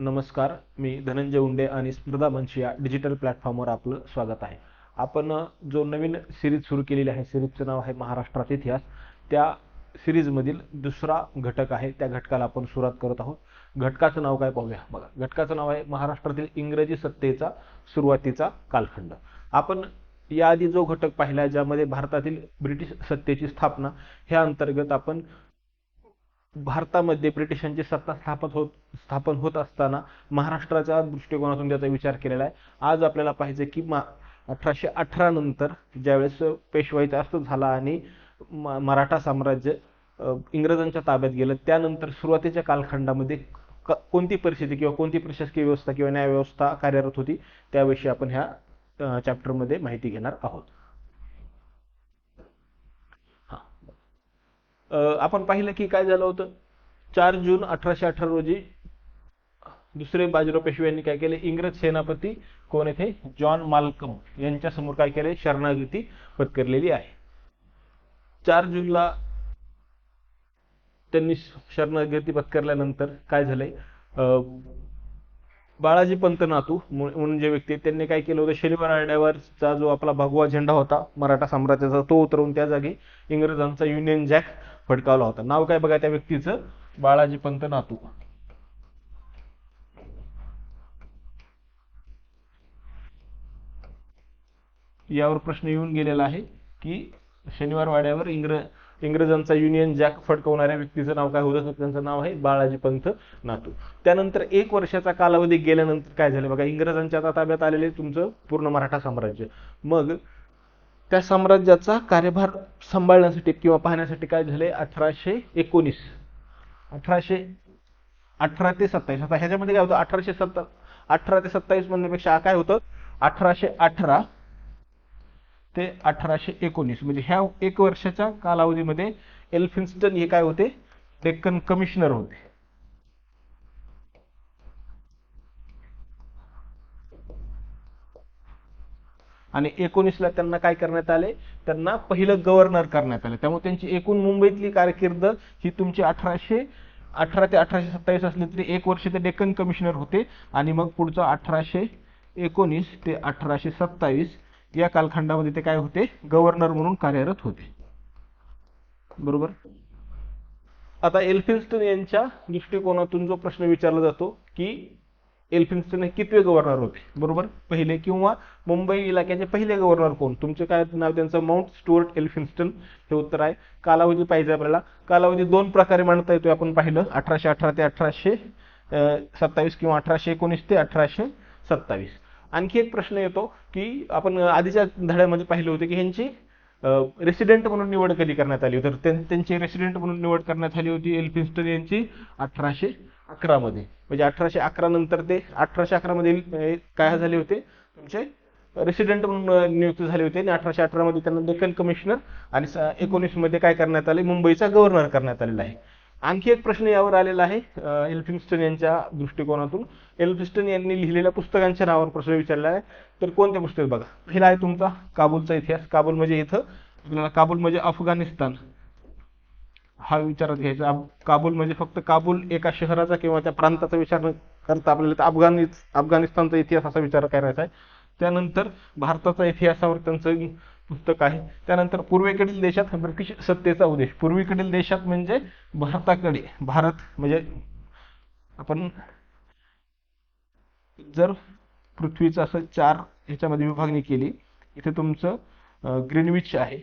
नमस्कार मी धनंजय उंडे आणि स्पर्धा मंच या डिजिटल प्लॅटफॉर्मवर आपलं स्वागत आहे. आपण जो नवीन सिरीज सुरू केलेली आहे सिरीजचं नाव आहे महाराष्ट्राचा इतिहास. त्या सिरीजमधील दुसरा घटक आहे त्या घटकाला आपण सुरुवात करत आहोत. घटकाचं नाव काय पाहूया? बघा घटकाचं नाव आहे महाराष्ट्रातील इंग्रजी सत्तेचा सुरुवातीचा कालखंड. आपण याआधी जो घटक पाहिला ज्यामध्ये भारतातील ब्रिटिश सत्तेची स्थापना ह्या अंतर्गत आपण भारतामध्ये ब्रिटिशांची सत्ता स्थापन होत स्थापन होत असताना महाराष्ट्राच्या दृष्टिकोनातून त्याचा विचार केलेला आहे. आज आपल्याला पाहिजे की मा अठराशे अठरा नंतर ज्यावेळेस पेशवाईचा अस्त झाला आणि म- मराठा साम्राज्य इंग्रजांच्या ताब्यात गेलं त्यानंतर सुरुवातीच्या कालखंडामध्ये क- कोणती परिस्थिती किंवा कोणती प्रशासकीय व्यवस्था किंवा न्यायव्यवस्था कार्यरत होती त्याविषयी आपण ह्या चॅप्टरमध्ये माहिती घेणार आहोत हा. अ, आपण पाहिलं की काय झालं होतं? चार जून अठराशे अठरा रोजी दुसरे बाजीराव पेशवे यांनी काय केले? इंग्रज सेनापती कोण येथे? जॉन मालकम यांच्या समोर काय केले? शरणागती पत्करलेली आहे. चार जूनला त्यांनी शरणागती पत्करल्यानंतर काय झालंय? अं, बाळाजी पंत नातू म्हणून जे व्यक्ती त्यांनी काय केलं होतं? शनिवार आड्यावरचा जो आपला भगवा झेंडा होता मराठा साम्राज्याचा तो उतरवून त्या जागी इंग्रजांचा युनियन जॅक फडकावला होता. नाव काय बघा त्या व्यक्तीचं? बाळाजी पंत नातू. यावर प्रश्न येऊन गेलेला आहे की शनिवार वाड्यावर इंग्र इंग्रजांचा युनियन जॅक फडकवणाऱ्या व्यक्तीचं नाव काय होतं? त्यांचं नाव आहे बाळाजी पंत नातू. त्यानंतर एक वर्षाचा कालावधी गेल्यानंतर काय झालं? बघा इंग्रजांच्या आता ताब्यात आलेले तुमचं पूर्ण मराठा साम्राज्य. मग त्या साम्राज्याचा कार्यभार सांभाळण्यासाठी किंवा पाहण्यासाठी काय झाले? अठराशे एकोणीस. अठराशे अठरा ते सत्तावीस. आता ह्याच्यामध्ये काय होतं? अठराशे सत्ता अठरा ते सत्तावीस म्हणण्यापेक्षा काय होतं? अठराशे अठरा ते अठराशे एकोणीस. म्हणजे ह्या एक वर्षाच्या कालावधीमध्ये एल्फिन्स्टन हे काय होते? डेक्कन कमिशनर होते. आणि एकोणीसला त्यांना काय करण्यात आले? त्यांना पहिलं गव्हर्नर करण्यात आलं. त्यामुळे त्यांची एकूण मुंबईतली कारकीर्द ही तुमची अठराशे अठरा ते अठराशे सत्तावीस असली तरी एक वर्ष ते डेक्कन कमिशनर होते. आणि मग पुढचं अठराशे एकोणीस ते अठराशे सत्तावीस या कालखंडामध्ये ते काय होते? गव्हर्नर म्हणून कार्यरत होते. बरोबर? आता एल्फिन्स्टन यांच्या दृष्टिकोनातून जो प्रश्न विचारला जातो की एल्फिन्स्टन हे कितवे गव्हर्नर होते? बरोबर? पहिले किंवा मुंबई इलाक्याचे पहिले गव्हर्नर कोण? तुमचे काय नाव त्यांचं? माउंट स्टुअर्ट एल्फिन्स्टन हे उत्तर आहे. कालावधी पाहिजे आपल्याला. कालावधी दोन प्रकारे मांडता येतोय आपण पाहिलं. अठराशे अठरा ते अठराशे सत्तावीस किंवा अठराशे एकोणीस ते अठराशे सत्तावीस. आणखी एक प्रश्न येतो की आपण आधीच्या धड्यामध्ये पाहिले होते की ह्यांची रेसिडेंट म्हणून निवड कधी करण्यात आली तर त्यांची रेसिडेंट म्हणून निवड करण्यात आली होती एल्फिन्स्टन यांची अठराशे अकरा मध्ये. म्हणजे अठराशे अकरा नंतर ते अठराशे अकरा मध्ये काय झाले होते? तुमचे रेसिडेंट म्हणून नियुक्त झाले होते आणि अठराशे अठरा मध्ये त्यांना डेक्कन कमिशनर आणि एकोणीसमध्ये काय करण्यात आले? मुंबईचा गव्हर्नर करण्यात आलेला आहे. आणखी एक प्रश्न यावर आलेला आहे एल्फिन्स्टन यांच्या दृष्टिकोनातून. एल्फिन्स्टन यांनी लिहिलेल्या पुस्तकांच्या नावावर प्रश्न विचारला आहे. तर कोणते पुस्तक बघा? पहिला आहे तुमचा काबूलचा इतिहास. काबूल म्हणजे इथं काबूल म्हणजे अफगाणिस्तान. हा विचारात घ्यायचा. काबूल म्हणजे फक्त काबूल एका शहराचा किंवा त्या प्रांताचा विचार न करता आपल्याला तर अफगाणी अफगाणिस्तानचा इतिहास असा विचार करायचा आहे. त्यानंतर भारताचा इतिहासावर त्यांचं पुस्तक आहे. त्यानंतर पूर्वेकडील देशात ब्रिटिश सत्तेचा उद्देश. पूर्वेकडील देशात म्हणजे भारताकडे. भारत म्हणजे आपण जर पृथ्वीचं असं चार ह्याच्यामध्ये विभागणी केली इथे तुमचं ग्रीनविच आहे.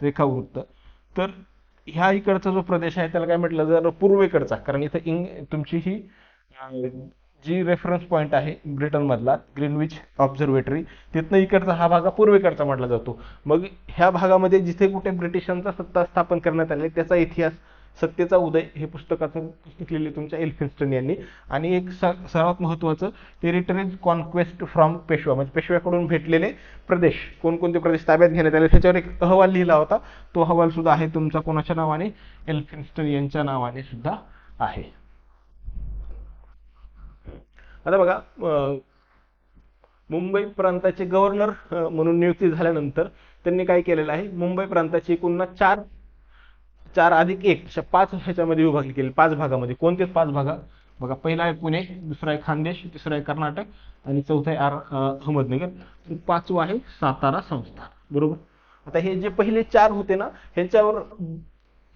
रेखावृत्त. तर ह्या इकडचा जो प्रदेश आहे त्याला काय म्हटलं जर पूर्वेकडचा. कारण इथं इंग तुमची ही जी रेफरन्स पॉईंट आहे ब्रिटनमधला ग्रीनविच ऑब्झर्वेटरी तिथनं इकडचा हा भाग हा पूर्वेकडचा म्हटला जातो. मग ह्या भागामध्ये जिथे कुठे ब्रिटिशांचा सत्ता स्थापन करण्यात आली त्याचा इतिहास सत्तेचा उदय हे पुस्तकाचं पुस्तक लिहिले तुमच्या एल्फिन्स्टन यांनी. आणि एक सर्वात महत्वाचं टेरिटरीज कॉन्क्वेस्ट फ्रॉम पेशवा म्हणजे पेशव्याकडून भेटलेले प्रदेश. कोणकोणते प्रदेश? ताब्यात घेण्यात आले. त्याच्यावर एक अहवाल लिहिला होता. तो अहवाल सुद्धा आहे तुमचा कोणाच्या नावाने? एल्फिन्स्टन यांच्या नावाने सुद्धा आहे. आता बघा मुंबई प्रांताचे गव्हर्नर म्हणून नियुक्ती झाल्यानंतर त्यांनी काय केलेलं आहे? मुंबई प्रांताची एकूण चार चार अधिक एक अशा पाच ह्याच्यामध्ये विभागली केली पाच भागामध्ये. कोणते पाच भागा? बघा पहिला आहे पुणे दुसरा आहे खानदेश तिसरा आहे कर्नाटक आणि चौथा आहे आर अहमदनगर. पाचवा आहे सातारा संस्थान बरोबर? आता हे जे पहिले चार होते ना ह्यांच्यावर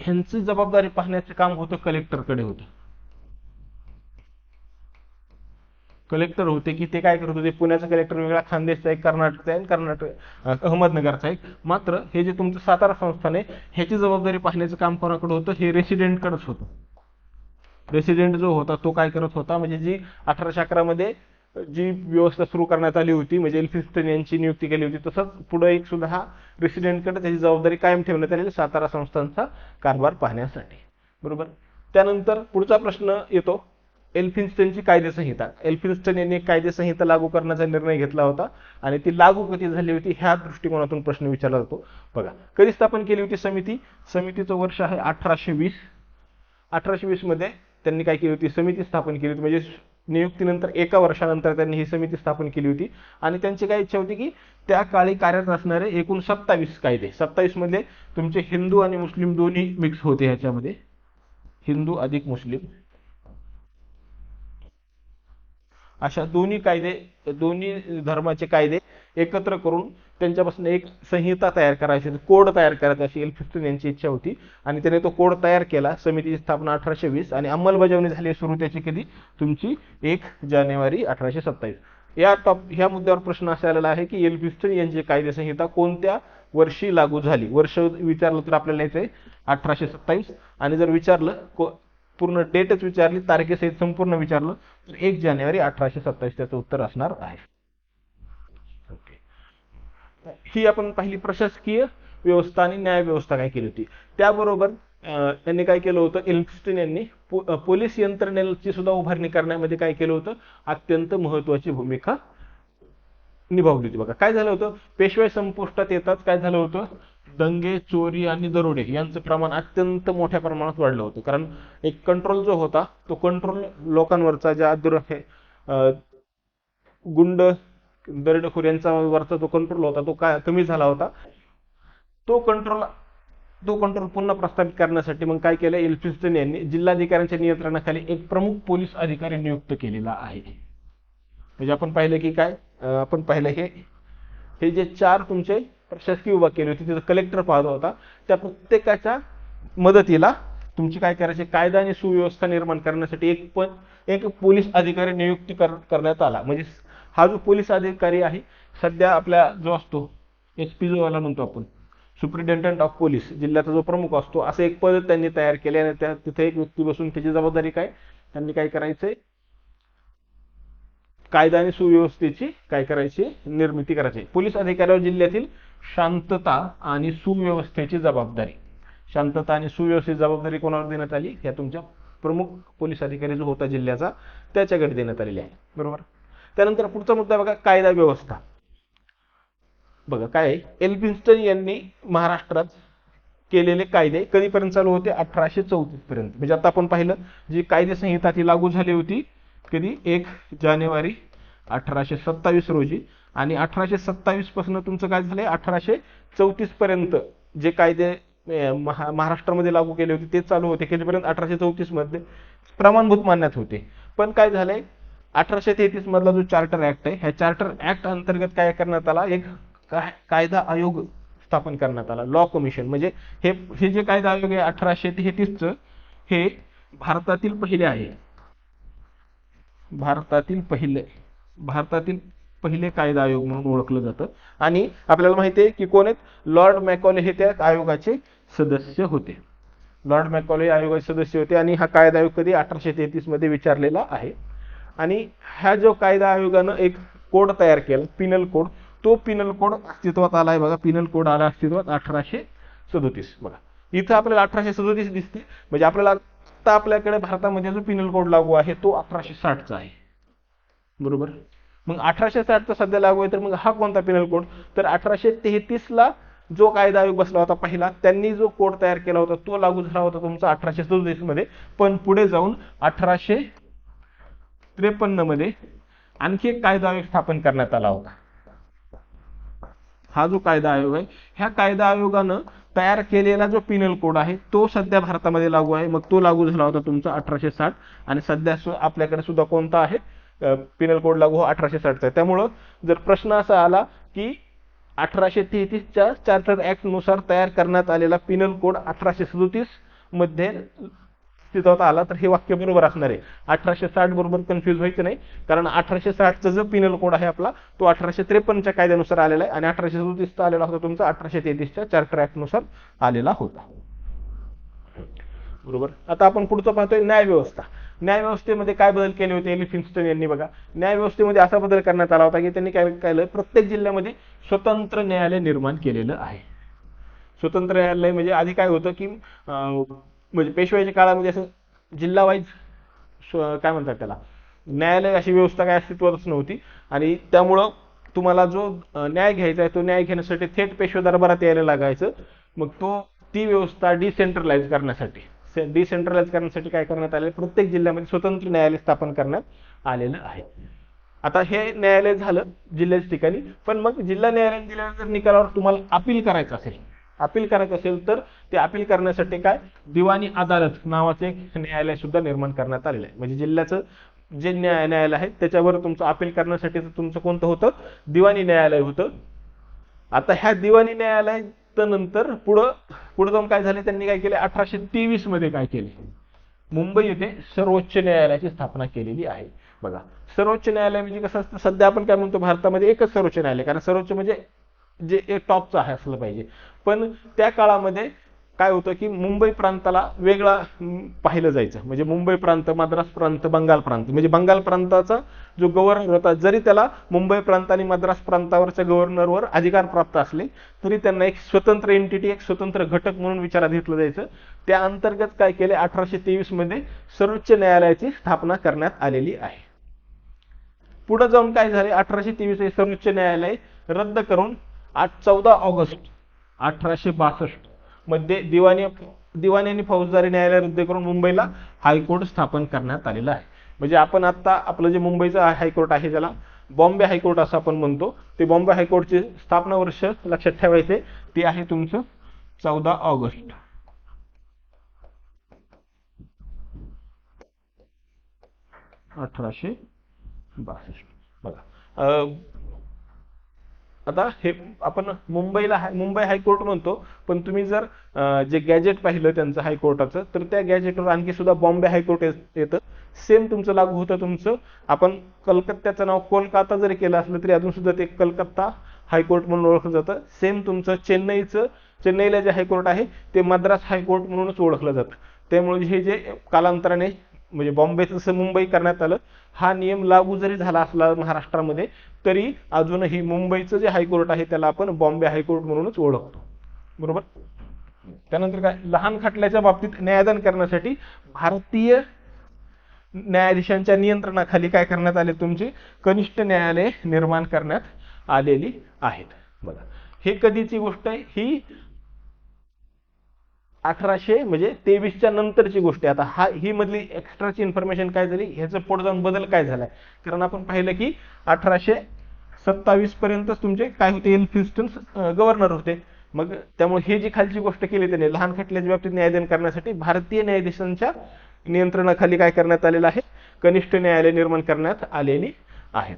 ह्यांची जबाबदारी पाहण्याचं काम होतं कलेक्टरकडे होतं. कलेक्टर होते की ते काय करत होते? पुण्याचा कलेक्टर वेगळा खानदेशचा एक कर्नाटकचा आहे कर्नाटक अहमदनगरचा एक. मात्र हे जे तुमचं सातारा संस्थान आहे ह्याची जबाबदारी पाहण्याचं काम कोणाकडे होतं? हे रेसिडेंटकडेच होतं. रेसिडेंट जो होता तो काय करत होता? म्हणजे जी अठराशे अकरामध्ये जी व्यवस्था सुरू करण्यात आली होती म्हणजे एल्फिस्टन यांची नियुक्ती केली होती तसंच पुढे एक सुद्धा हा रेसिडेंटकडे त्याची जबाबदारी कायम ठेवण्यात आलेली सातारा संस्थांचा कारभार पाहण्यासाठी. बरोबर? त्यानंतर पुढचा प्रश्न येतो. एल्फिन्स्टनची कायदेसंहिता. एल्फिन्स्टन यांनी कायदेसंहिता लागू करण्याचा निर्णय घेतला होता आणि ती लागू कधी झाली होती ह्या दृष्टिकोनातून प्रश्न विचारला जातो. बघा कधी स्थापन केली होती समिती? समितीचं वर्ष आहे अठराशे वीस. अठराशे वीसमध्ये त्यांनी काय केली होती? समिती स्थापन केली होती. म्हणजे नियुक्तीनंतर एका वर्षानंतर त्यांनी ही समिती स्थापन केली होती. आणि त्यांची काय इच्छा होती की त्या काळी कार्यरत असणारे एकूण सत्तावीस कायदे. सत्तावीसमध्ये तुमचे हिंदू आणि मुस्लिम दोन्ही मिक्स होते ह्याच्यामध्ये. हिंदू अधिक मुस्लिम. अशा दोन्ही कायदे दोन्ही धर्माचे कायदे एकत्र करून त्यांच्यापासून एक संहिता तयार करायची कोड तयार करायचा अशी एल फिफ्टीन यांची इच्छा होती. आणि त्याने तो कोड तयार केला समितीची स्थापना अठराशे वीस आणि अंमलबजावणी झाली सुरू त्याची कधी? तुमची एक जानेवारी अठराशे सत्तावीस. या टॉप ह्या मुद्द्यावर प्रश्न असा आलेला आहे की एल्फिस्टन यांची कायदेसंहिता कोणत्या वर्षी लागू झाली? वर्ष विचारलं तर आपल्याला येते अठराशे सत्तावीस. आणि जर विचारलं को- पूर्ण डेटच विचारली तारखेसहित संपूर्ण विचारलं तर एक जानेवारी अठराशे सत्तावीस त्याचं उत्तर असणार आहे. ही आपण पाहिली प्रशासकीय व्यवस्था आणि न्याय व्यवस्था काय केली होती. त्याबरोबर त्यांनी काय केलं होतं? एल्फिस्टन यांनी पोलीस यंत्रणेची सुद्धा उभारणी करण्यामध्ये काय केलं होतं? अत्यंत महत्वाची भूमिका निभावली होती. बघा काय झालं होतं? पेशवाई संपुष्टात येताच काय झालं होतं? दंगे चोरी आणि दरोडे यांचं प्रमाण अत्यंत मोठ्या प्रमाणात वाढलं होतं. कारण एक कंट्रोल जो होता तो कंट्रोल लोकांवरचा ज्या दुर गुंड दरोडेखोर यांचा वरचा जो कंट्रोल होता तो काय कमी झाला होता. तो कंट्रोल तो कंट्रोल पुन्हा प्रस्थापित करण्यासाठी मग काय केलं एल्फिन्स्टन यांनी जिल्हाधिकाऱ्यांच्या नियंत्रणाखाली एक प्रमुख पोलीस अधिकारी नियुक्त केलेला आहे. म्हणजे आपण पाहिलं की काय आपण पाहिलं हे हे जे चार तुमचे प्रशासकीय विभाग केली होती तिथं कलेक्टर पाहत होता. त्या प्रत्येकाच्या मदतीला तुमची काय करायची? कायदा आणि सुव्यवस्था निर्माण करण्यासाठी एक पण एक पोलीस अधिकारी नियुक्ती कर करण्यात आला. म्हणजे हा जो पोलीस अधिकारी आहे सध्या आपल्या जो असतो एस पी जो वाला म्हणतो आपण सुप्रिटेंडंट ऑफ पोलीस जिल्ह्याचा जो प्रमुख असतो असं एक पद त्यांनी तयार केले आणि त्या तिथे एक व्यक्ती बसून त्याची जबाबदारी काय? त्यांनी काय करायचंय? कायदा आणि सुव्यवस्थेची काय करायची? निर्मिती करायची. पोलीस अधिकाऱ्यावर जिल्ह्यातील शांतता आणि सुव्यवस्थेची जबाबदारी. शांतता आणि सुव्यवस्थेची जबाबदारी कोणावर देण्यात आली? ह्या तुमच्या प्रमुख पोलीस अधिकारी जो होता जिल्ह्याचा त्याच्याकडे देण्यात आलेली आहे. बरोबर? त्यानंतर पुढचा मुद्दा बघा कायदा व्यवस्था. बघा काय आहे? एल्फिन्स्टन यांनी महाराष्ट्रात केलेले कायदे कधीपर्यंत चालू होते? अठराशे चौतीस पर्यंत. म्हणजे आता आपण पाहिलं जी कायदे संहिता ती लागू झाली होती कधी? एक जानेवारी अठराशे सत्तावीस रोजी. आणि अठराशे सत्तावीसपासून तुमचं काय झालंय? अठराशे चौतीस पर्यंत जे कायदे महा महाराष्ट्रामध्ये लागू केले होते ते चालू होते. कधीपर्यंत अठराशे चौतीसमध्ये प्रमाणभूत मानण्यात होते. पण काय झालंय? अठराशे तेहतीस मधला जो चार्टर ऍक्ट आहे ह्या चार्टर ऍक्ट अंतर्गत काय करण्यात आला? एक काय- कायदा आयोग स्थापन करण्यात आला. Law commission. म्हणजे हे हे जे कायदा आयोग आहे अठराशे तेहतीसचं हे भारतातील पहिले आहे. भारतातील पहिले. भारतातील पहिले कायदा आयोग म्हणून ओळखलं जातं. आणि आपल्याला माहिती आहे की कोण आहेत? लॉर्ड मॅकॉले हे त्या आयोगाचे सदस्य होते. लॉर्ड मॅकॉले आयोगाचे सदस्य होते आणि हा कायदा आयोग कधी अठराशे तेहतीसमध्ये विचारलेला आहे. आणि हा जो कायदा आयोगानं एक कोड तयार केला पिनल कोड तो पिनल कोड अस्तित्वात आला आहे बघा. पिनल कोड आला अस्तित्वात अठराशे सदोतीस. बघा. इथं आपल्याला अठराशे सदोतीस दिसते. म्हणजे आपल्याला आता आपल्याकडे भारतामध्ये जो पिनल कोड लागू आहे तो अठराशे साठचा आहे. बरोबर? मग अठराशे साठचा सध्या लागू आहे तर मग हा कोणता पिनल कोड तर अठराशे तेहतीसला जो कायदा आयोग बसला होता पहिला त्यांनी जो कोड तयार केला होता तो लागू झाला होता तुमचा अठराशे सदोतीसमध्ये पण पुढे जाऊन अठराशे त्रेपन्नमध्ये आणखी एक कायदा आयोग स्थापन करण्यात आला होता. हा जो कायदा आयोग आहे ह्या कायदा आयोगानं तयार केलेला जो पिनल कोड आहे तो सध्या भारतामध्ये लागू आहे. मग तो लागू झाला होता तुमचा अठराशे साठ. आणि सध्या आपल्याकडे सुद्धा कोणता आहे? पिनल कोड लागू अठराशे साठचा आहे. त्यामुळं जर प्रश्न असा आला की अठराशे तेहतीसच्या चार्टर ऍक्टनुसार तयार करण्यात आलेला पिनल कोड अठराशे सदोतीसमध्ये अस्तित्वात आला तर हे वाक्य बरोबर असणार आहे. अठराशे साठ बरोबर कन्फ्युज व्हायचं नाही कारण अठराशे साठचा जो पिनल कोड आहे आपला तो अठराशे त्रेपन्नच्या कायद्यानुसार आलेला आहे आणि अठराशे सदोतीसचा आलेला होता तुमचा अठराशे तेहतीसच्या चार्टर ऍक्टनुसार आलेला होता. बरोबर? आता आपण पुढचं पाहतोय न्यायव्यवस्था न्यायव्यवस्थेमध्ये काय बदल केले होते एली फिन्स्टन यांनी बघा. न्यायव्यवस्थेमध्ये असा बदल करण्यात आला होता की त्यांनी काय केलं? प्रत्येक जिल्ह्यामध्ये स्वतंत्र न्यायालय निर्माण केलेलं आहे. स्वतंत्र न्यायालय म्हणजे आधी काय होतं की म्हणजे पेशवाईच्या काळामध्ये असं जिल्हा वाईज काय म्हणतात त्याला? न्यायालय अशी व्यवस्था काय अस्तित्वातच नव्हती. आणि त्यामुळं तुम्हाला जो न्याय घ्यायचा आहे तो न्याय घेण्यासाठी थेट पेशवे दरबारात यायला लागायचं. मग तो ती व्यवस्था डिसेंट्रलाइज करण्यासाठी. डिसेंट्रलाइज करण्यासाठी काय करण्यात आले प्रत्येक जिल्ह्यामध्ये स्वतंत्र न्यायालय स्थापन करण्यात आलेलं आहे. आता हे न्यायालय झालं जिल्ह्याच्या ठिकाणी पण मग जिल्हा न्यायालयाने दिल्यानंतर निकालावर तुम्हाला अपील करायचं असेल अपील करायचं असेल तर ते अपील करण्यासाठी काय? दिवाणी अदालत नावाचे एक न्यायालय सुद्धा निर्माण करण्यात आलेलं आहे. म्हणजे जिल्ह्याचं जे न्याय न्यायालय आहे त्याच्यावर तुमचं अपील करण्यासाठी तुमचं कोणतं होतं? दिवाणी न्यायालय होतं. आता ह्या दिवाणी न्यायालयाच्या नंतर पुढं पुढे जाऊन काय झाले? त्यांनी काय केले? अठराशे तेवीसमध्ये काय केले? मुंबई येथे सर्वोच्च न्यायालयाची स्थापना केलेली आहे. बघा सर्वोच्च न्यायालय म्हणजे कसं असतं? सध्या आपण काय म्हणतो भारतामध्ये एकच सर्वोच्च न्यायालय कारण सर्वोच्च म्हणजे जे एक टॉपचं आहे असलं पाहिजे. पण त्या काळामध्ये काय होतं की मुंबई प्रांताला वेगळा पाहिलं जायचं. म्हणजे मुंबई प्रांत मद्रास प्रांत बंगाल प्रांत. म्हणजे बंगाल प्रांताचा जो गव्हर्नर होता जरी त्याला मुंबई प्रांत आणि मद्रास प्रांतावरच्या गव्हर्नरवर अधिकार प्राप्त असले तरी त्यांना एक स्वतंत्र एंटिटी एक स्वतंत्र घटक म्हणून विचारात घेतलं जायचं. त्या अंतर्गत काय केले अठराशे तेवीसमध्ये सर्वोच्च न्यायालयाची स्थापना करण्यात आलेली आहे. पुढे जाऊन काय झाले अठराशे तेवीस हे सर्वोच्च न्यायालय रद्द करून आठ चौदा ऑगस्ट अठराशे बासष्ट मध्ये दिवाणी दिवाणी आणि फौजदारी न्यायालय रद्द करून मुंबईला हायकोर्ट स्थापन करण्यात आलेलं आहे. म्हणजे आपण आता आपलं जे मुंबईचं हायकोर्ट आहे ज्याला बॉम्बे हायकोर्ट असं आपण म्हणतो ते बॉम्बे हायकोर्टचे स्थापना वर्ष लक्षात ठेवायचे. ते आहे तुमचं चौदा ऑगस्ट. अठराशे बासष्ट. बघा. आता हे आपण मुंबईला हाय मुंबई हायकोर्ट म्हणतो पण तुम्ही जर जे गॅजेट पाहिलं त्यांचं हायकोर्टाचं तर त्या गॅजेटवर आणखी सुद्धा बॉम्बे हायकोर्ट येत- येतं. सेम तुमचं लागू होतं तुमचं. आपण कलकत्त्याचं नाव कोलकाता जरी केलं असलं तरी अजून सुद्धा ते कलकत्ता हायकोर्ट म्हणून ओळखलं जातं. सेम तुमचं चेन्नईचं चेन्नईला जे हायकोर्ट आहे ते मद्रास हायकोर्ट म्हणूनच ओळखलं जातं. त्यामुळे हे जे कालांतराने म्हणजे बॉम्बेचं जसं मुंबई करण्यात आलं. हा नियम लागू जरी झाला असला महाराष्ट्रामध्ये तरी अजूनही मुंबईचं जे हायकोर्ट आहे त्याला आपण बॉम्बे हायकोर्ट म्हणूनच ओळखतो. बरोबर? त्यानंतर काय? लहान खटल्याच्या बाबतीत न्यायदान करण्यासाठी भारतीय न्यायाधीशांच्या नियंत्रणाखाली काय करण्यात आले? तुमची कनिष्ठ न्यायालय निर्माण करण्यात आलेली आहेत. बघा हे कधीची गोष्ट आहे? ही अठराशे म्हणजे तेवीसच्या नंतरची गोष्ट आहे. आता हा ही मधली एक्स्ट्राची इन्फॉर्मेशन काय झाली? ह्याचं पुढे जाऊन बदल काय झालाय? कारण आपण पाहिलं की अठराशे सत्तावीस पर्यंत तुमचे काय होते? एल्फिन्स्टन गव्हर्नर होते. मग त्यामुळे हे जी खालची गोष्ट केली त्याने लहान खटल्याच्या बाबतीत न्यायदान करण्यासाठी भारतीय न्यायाधीशांच्या नियंत्रणाखाली काय करण्यात आलेलं आहे? कनिष्ठ न्यायालय निर्माण करण्यात आलेली आहेत.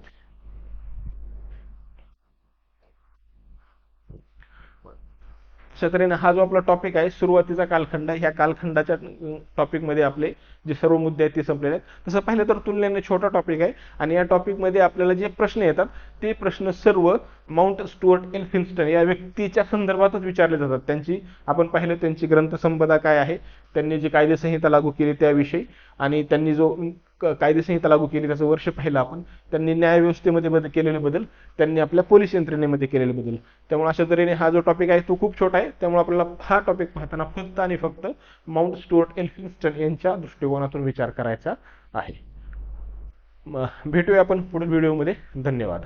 अशा तऱ्हेने हा जो आपला टॉपिक आहे सुरुवातीचा कालखंड ह्या कालखंडाच्या टॉपिकमध्ये आपले जे सर्व मुद्दे आहेत ते संपलेले आहेत. तसं पाहिलं तर तुलनेने छोटा टॉपिक आहे आणि या टॉपिकमध्ये आपल्याला जे प्रश्न येतात ते प्रश्न सर्व माउंट स्टुअर्ट एल्फिन्स्टन या व्यक्तीच्या संदर्भातच विचारले जातात. त्यांची आपण पाहिलं त्यांची ग्रंथसंपदा काय आहे त्यांनी जी कायदेसंहिता लागू केली त्याविषयी आणि त्यांनी जो कायदेसंहिता लागू केली त्याचं वर्ष पाहिलं आपण. त्यांनी न्यायव्यवस्थेमध्ये बदल केलेले बदल त्यांनी आपल्या पोलीस यंत्रणेमध्ये केलेले बदल. त्यामुळे अशा तऱ्हेने हा जो टॉपिक आहे तो खूप छोटा आहे. त्यामुळे आपल्याला हा टॉपिक पाहताना फक्त आणि फक्त माउंट स्टुअर्ट एल्फिन्स्टन यांच्या दृष्टिकोनातून विचार करायचा आहे. भेटूया आपण पुढील व्हिडिओमध्ये धन्यवाद.